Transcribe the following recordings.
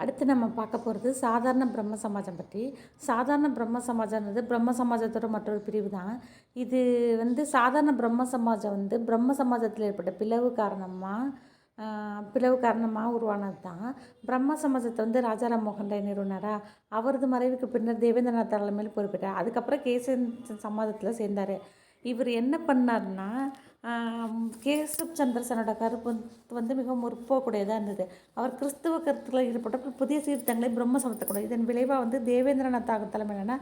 அடுத்து நம்ம பார்க்க போகிறது சாதாரண பிரம்ம சமாஜம் பற்றி. சாதாரண பிரம்ம சமாஜம்ன்றது பிரம்ம சமாஜத்தோட மற்றொரு பிரிவு தான். இது வந்து சாதாரண பிரம்ம சமாஜம் வந்து பிரம்ம சமாஜத்தில் ஏற்பட்ட பிளவு காரணமாக பிளவு காரணமாக உருவானது தான். பிரம்ம சமாஜத்தை வந்து ராஜாராம் மோகன் ராய் நிறுவனரா? அவரது மறைவுக்கு பின்னர் தேவேந்திரநாத் தலைமையில் பொறுப்பிட்டார் அதுக்கப்புறம் கேசன் சமாஜத்தில் சேர்ந்தார். இவர் என்ன பண்ணார்னா கேசப் சந்திரசனோட கருப்பு வந்து மிகவும் முற்போக்குடையதாக இருந்தது. அவர் கிறிஸ்துவ கருத்தில் ஈடுபட்ட புதிய சீர்திருத்தங்களை பிரம்ம சமத்தக்கூட இதன் விளைவாக வந்து தேவேந்திரநாத் தாகூர் தலைமையிலான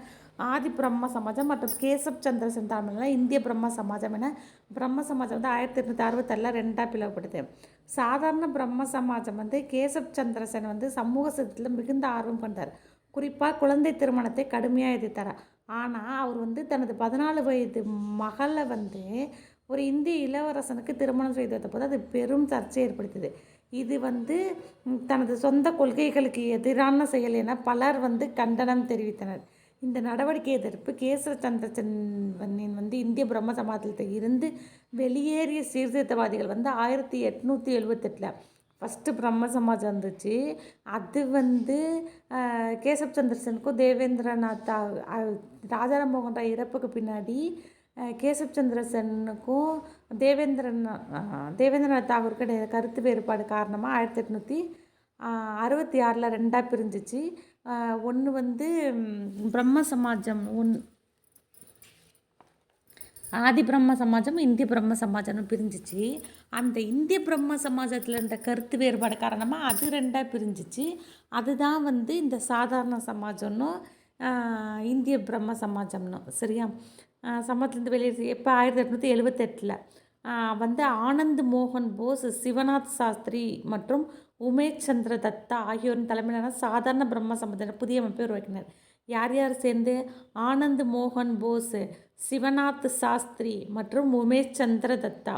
ஆதி பிரம்ம சமாஜம் மற்றும் கேசப் சந்திரசன் தலைமையிலான இந்திய பிரம்ம சமாஜம் என பிரம்ம சமாஜம் வந்து ஆயிரத்தி எட்நூற்றி அறுபத்தேழில் ரெண்டாக பிளவுபடுது. சாதாரண பிரம்ம சமாஜம் வந்து கேசப் சந்திரசன் வந்து சமூக சத்தில் மிகுந்த ஆர்வம் கொண்டார் குறிப்பாக குழந்தை திருமணத்தை கடுமையாக எதிர்த்தார். ஆனால் அவர் வந்து தனது பதினாலு வயது மகளை வந்து ஒரு இந்திய இளவரசனுக்கு திருமணம் செய்து வைத்த போது அது பெரும் சர்ச்சை ஏற்படுத்தியது. இது வந்து தனது சொந்த கொள்கைகளுக்கு எதிரான செயல் என பலர் வந்து கண்டனம் தெரிவித்தனர். இந்த நடவடிக்கை எதிர்ப்பு கேசவ சந்திரசன்வனின் வந்து இந்திய பிரம்ம சமாதத்தில் இருந்து வெளியேறிய சீர்திருத்தவாதிகள் வந்து ஆயிரத்தி எட்நூற்றி எழுபத்தெட்டில் ஃபஸ்ட்டு பிரம்ம சமாஜம் இருந்துச்சு அது வந்து கேசவ் சந்திரசனுக்கும் தேவேந்திரநாத் ராஜாராம் மோகன் ராய் இறப்புக்கு பின்னாடி கேசவ் சந்திரசனுக்கும் தேவேந்திரன் தேவேந்திரநாத் தாகூருக்கு கருத்து வேறுபாடு காரணமாக ஆயிரத்தி எட்நூற்றி அறுபத்தி ஆறில் ரெண்டாக பிரிஞ்சிச்சு. ஒன்று வந்து பிரம்ம சமாஜம் ஒன் ஆதி பிரம்ம சமாஜம் இந்திய பிரம்ம சமாஜம்னு பிரிஞ்சிச்சு. அந்த இந்திய பிரம்ம சமாஜத்தில் இருந்த கருத்து வேறுபாடு காரணமாக அது ரெண்டாக பிரிஞ்சிச்சு. அதுதான் வந்து இந்த சாதாரண சமாஜம்னும் இந்திய பிரம்ம சமாஜம்னு சரியா? சமத்துலேருந்து வெளியே எப்போ ஆயிரத்தி எட்நூற்றி எழுபத்தெட்டில் வந்து ஆனந்த் மோகன் போஸ் சிவநாத் சாஸ்திரி மற்றும் உமேஷ் சந்திர தத்தா ஆகியோரின் தலைமையிலான சாதாரண பிரம்ம சமுதாயம் புதிய அமைப்பை உருவாக்கினர். யார் யார் சேர்ந்து? ஆனந்த் மோகன் போஸ் சிவநாத் சாஸ்திரி மற்றும் உமேஷ் சந்திர தத்தா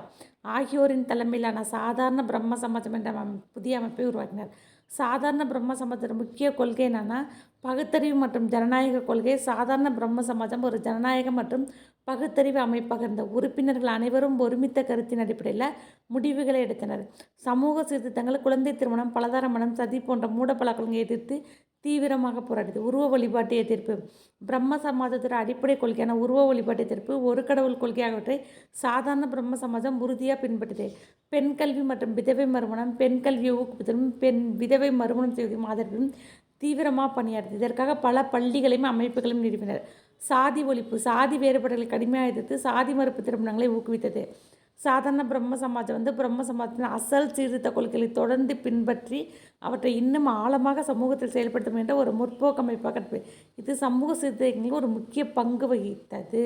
ஆகியோரின் தலைமையிலான சாதாரண பிரம்ம சமாஜம் என்ற புதிய அமைப்பை உருவாக்கினர். சாதாரண பிரம்ம சமாஜத்தின் முக்கிய கொள்கை என்னென்னா பகுத்தறிவு மற்றும் ஜனநாயக கொள்கை. சாதாரண பிரம்ம சமாஜம் ஒரு ஜனநாயக மற்றும் பகுத்தறிவு அமைப்பாக இருந்த உறுப்பினர்கள் அனைவரும் ஒருமித்த கருத்தின் அடிப்படையில் முடிவுகளை எடுத்தனர். சமூக சீர்திருத்தங்கள் குழந்தை திருமணம் பலதார மனம் சதி போன்ற மூடப்பழக்கங்களை எதிர்த்து தீவிரமாக போராடியது. உருவ வழிபாட்டு எதிர்ப்பு. பிரம்ம சமாஜத்தின் அடிப்படை கொள்கையான உருவ வழிபாட்டு எதிர்ப்பு ஒரு கடவுள் கொள்கை ஆகியவற்றை சாதாரண பிரம்ம சமாஜம் உறுதியாக பின்பற்றியது. பெண் கல்வி மற்றும் விதவை மறுமணம் பெண் கல்வியை ஊக்குவித்தலும் பெண் விதவை மறுமணம் செய்வதையும் ஆதரவும் தீவிரமாக பணியாற்றியது. இதற்காக பல பள்ளிகளையும் அமைப்புகளையும் நிறுவினர். சாதி ஒழிப்பு சாதி வேறுபாடுகளை கடுமையாக எதிர்த்து சாதி மறுப்பு திருமணங்களை ஊக்குவித்தது. சாதாரண பிரம்ம சமாஜம் வந்து பிரம்ம சமாஜத்தின் அசல் சீர்திருத்த கொள்கைகளை தொடர்ந்து பின்பற்றி அவற்றை இன்னும் ஆழமாக சமூகத்தில் செயல்படுத்தும் என்ற ஒரு முற்போக்கு அமைப்பாக இது சமூக சீர்திருத்தங்களுக்கு ஒரு முக்கிய பங்கு வகித்தது.